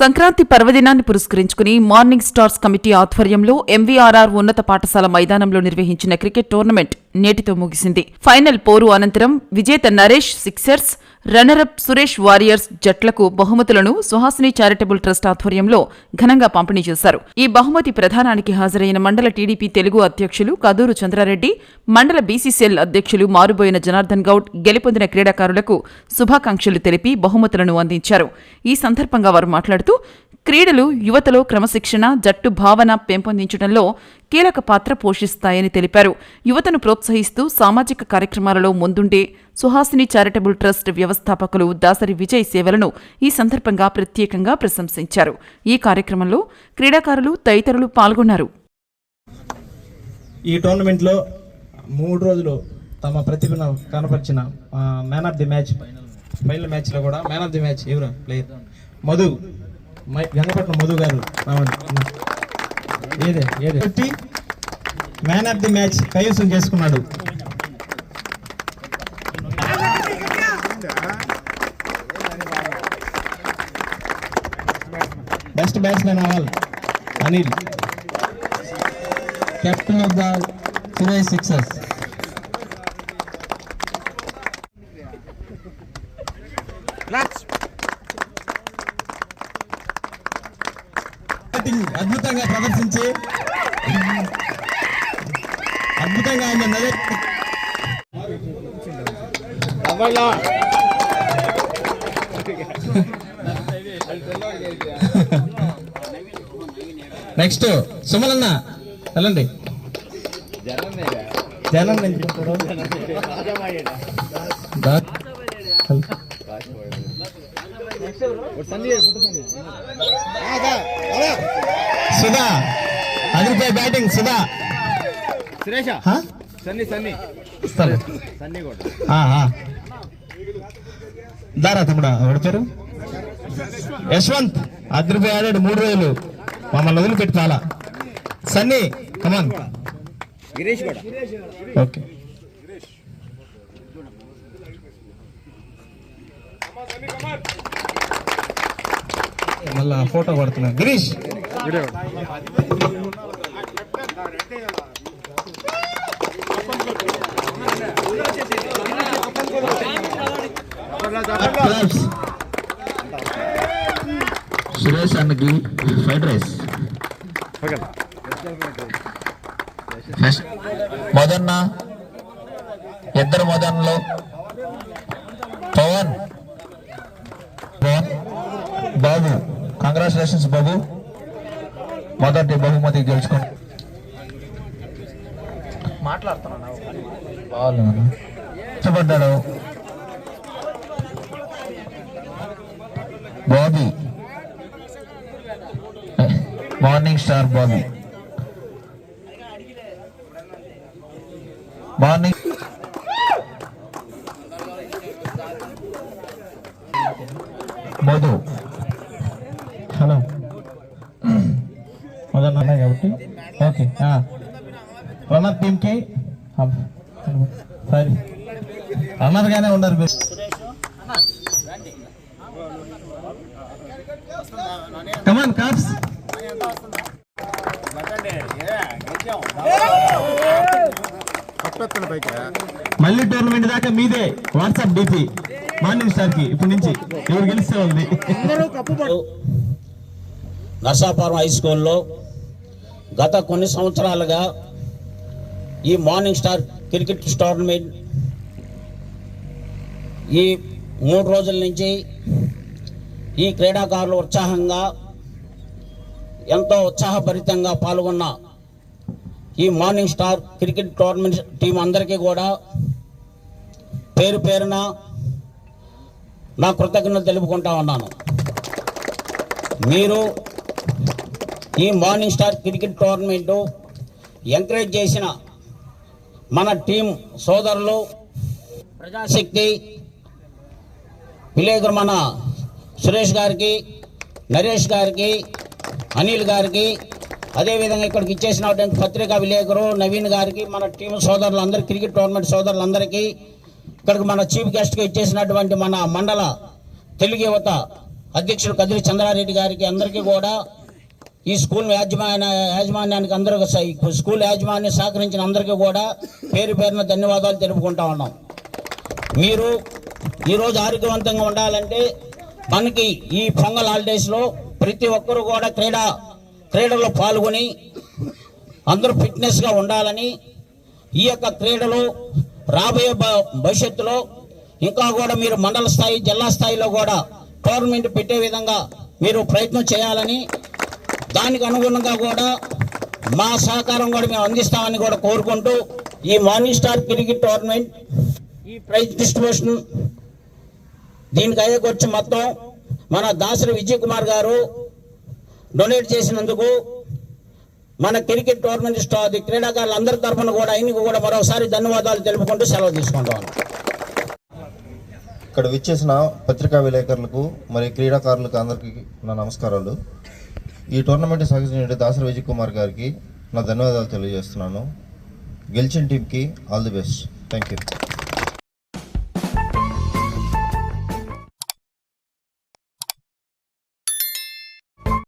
సంక్రాంతి పర్వదినాన్ని పురస్కరించుకుని morning stars committee ఆధ్వర్యంలో ఎంవీఆర్ఆర్ ఉన్నత పాఠశాల మైదానంలో నిర్వహించిన క్రికెట్ టోర్నమెంట్ నేటితో ముగిసింది. ఫైనల్ పోరు అనంతరం విజేత Naresh sixers runner up Suresh warriors జట్లకు బహుమతులను సుహాసిని చారిటబుల్ ట్రస్ట్ ఆధ్వర్యంలో ఘనంగా పంపిణీ చేశారు. ఈ బహుమతి ప్రధానానికి హాజరైన మండల టీడీపీ తెలుగు అధ్యక్షులు కదూరు చంద్రారెడ్డి మండల బీసీసీఎల్ అధ్యక్షులు మారుబోయిన జనార్దన్ గౌడ్ గెలుపొందిన క్రీడాకారులకు శుభాకాంక్షలు తెలిపి బహుమతులను అందించారు. ఈ సందర్భంగా వారు మాట్లాడుతూ క్రీడలు యువతలో క్రమశిక్షణ జట్టు భావన పెంపొందించడంలో కీలక పాత్ర పోషిస్తాయని తెలిపారు. యువతను ప్రోత్సహిస్తూ సామాజిక కార్యక్రమాలలో ముందుండే సుహాసిని చారిటబుల్ ట్రస్ట్ వ్యవస్థాపకులు దాసరి విజయ్ సేవలను ఈ సందర్భంగా ప్రత్యేకంగా ప్రశంసించారు. ఈ కార్యక్రమంలో క్రీడాకారులు తదితరులు పాల్గొన్నారు. ఈ టోర్నమెంట్లో మూడు రోజులు తమ ప్రతిభను కనపరిచిన man of the match final మ్యాచ్లో కూడా మ్యాన్ ఆఫ్ ది మ్యాచ్ ఎవరు? ప్లేయర్ మధు మై మధు గారు ఏదే? ఏదే? పెట్టి మ్యాన్ ఆఫ్ ది మ్యాచ్ కైవసం చేసుకున్నాడు. బెస్ట్ బ్యాట్స్మెన్ అవ్వాలి Anil captain of the today sixers batting అద్భుతంగా ప్రదర్శించి అద్భుతంగా ఉంది నెక్స్ట్ సుమలన్న వెళ్ళండి. జనం సుధా అదిరిపోయి బ్యాటింగ్ సుధా. దారా తమ్ముడా ఎవడి పేరు? యశ్వంత్. అదిరిపోయి ఆడాడు మూడు రోజులు. మమ్మల్ని వదిలిపెట్టి చాలా సన్నీ కమాన్ గిరీష్ కూడా. ఓకే. మళ్ళా ఫోటో పడుతున్నా గిరీష్. సురేష్ అన్నకి ఫ్రైడ్ రైస్. మొదన్న ఇద్దరు మొదన్నలో పవన్. పవన్. బాబు. కంగ్రాచులేషన్స్ బాబు. మొదటి బహుమతి గెలుచుకోండి మాట్లాడుతున్నాను? Bobby. Morning star Bobby. Morning. Madhu. Hello. మొదలు ఉన్నాయి కాబట్టి. ఓకే రన్నర్ టీమ్కి? సరే. రన్నర్గానే ఉన్నారు మీరు. కమాన్ కాప్స్ మళ్ళీ టోర్నమెంట్ దాకా మీదే. WhatsApp DP. మార్నింగ్ స్టార్కి ఇప్పటి నుంచి. ఎవరు గెలిస్తే ఉంది నర్సాపురం హై స్కూల్లో గత కొన్ని సంవత్సరాలుగా ఈ మార్నింగ్ స్టార్ క్రికెట్ టోర్నమెంట్ ఈ మూడు రోజుల నుంచి ఈ క్రీడాకారులు ఉత్సాహంగా ఎంతో ఉత్సాహభరితంగా పాల్గొన్న ఈ morning star cricket tournament team అందరికీ కూడా పేరు పేరున నా కృతజ్ఞతలు తెలుపుకుంటా ఉన్నాను. మీరు ఈ morning star cricket tournament encourage చేసిన మన టీం సోదరులు ప్రజాశక్తి విలేకరు మన సురేష్ గారికి నరేష్ గారికి అనిల్ గారికి అదేవిధంగా ఇక్కడికి ఇచ్చేసినటువంటి పత్రికా విలేకరు నవీన్ గారికి మన టీం సోదరులందరికీ క్రికెట్ టోర్నమెంట్ సోదరులందరికీ ఇక్కడికి మన చీఫ్ గెస్ట్గా ఇచ్చేసినటువంటి మన మండల తెలుగు యువత అధ్యక్షుడు కదిరి చంద్రారెడ్డి గారికి అందరికీ కూడా ఈ స్కూల్ యాజమాన్య యాజమాన్యానికి అందరూ స్కూల్ యాజమాన్యం సహకరించిన అందరికీ కూడా పేరు పేరున ధన్యవాదాలు తెలుపుకుంటా ఉన్నాం. మీరు ఈరోజు ఆరోగ్యవంతంగా ఉండాలంటే మనకి ఈ పొంగల్ హాలిడేస్లో ప్రతి ఒక్కరూ కూడా క్రీడా క్రీడల్లో పాల్గొని అందరూ ఫిట్నెస్గా ఉండాలని ఈ యొక్క క్రీడలు రాబోయే భవిష్యత్తులో ఇంకా కూడా మీరు మండల స్థాయి జిల్లా స్థాయిలో కూడా టోర్నమెంట్ పెట్టే విధంగా మీరు ప్రయత్నం చేయాలని దానికి అనుగుణంగా కూడా మా సహకారం కూడా మేము అందిస్తామని కూడా కోరుకుంటూ ఈ మార్నింగ్ స్టార్ క్రికెట్ టోర్నమెంట్ ఈ ప్రైజ్ డిస్ట్రిబ్యూషన్ దీనికి అయ్యే ఖర్చు మొత్తం మన దాసరి విజయ్ కుమార్ గారు డొనేట్ చేసినందుకు మన క్రికెట్ టోర్నమెంట్ స్టార్ క్రీడాకారులందరి తరఫున కూడా ఆయనకు కూడా మరోసారి ధన్యవాదాలు తెలుపుకుంటూ సెలవు తీసుకుంటాం ఇక్కడ విచ్చేసిన పత్రికా విలేకరులకు మరియు క్రీడాకారులకు అందరికీ నా నమస్కారాలు. ఈ టోర్నమెంట్ సహకరించిన దాసరి విజయ్ కుమార్ గారికి నా ధన్యవాదాలు తెలియజేస్తున్నాను. గెలిచిన టీంకి all the best. Thank you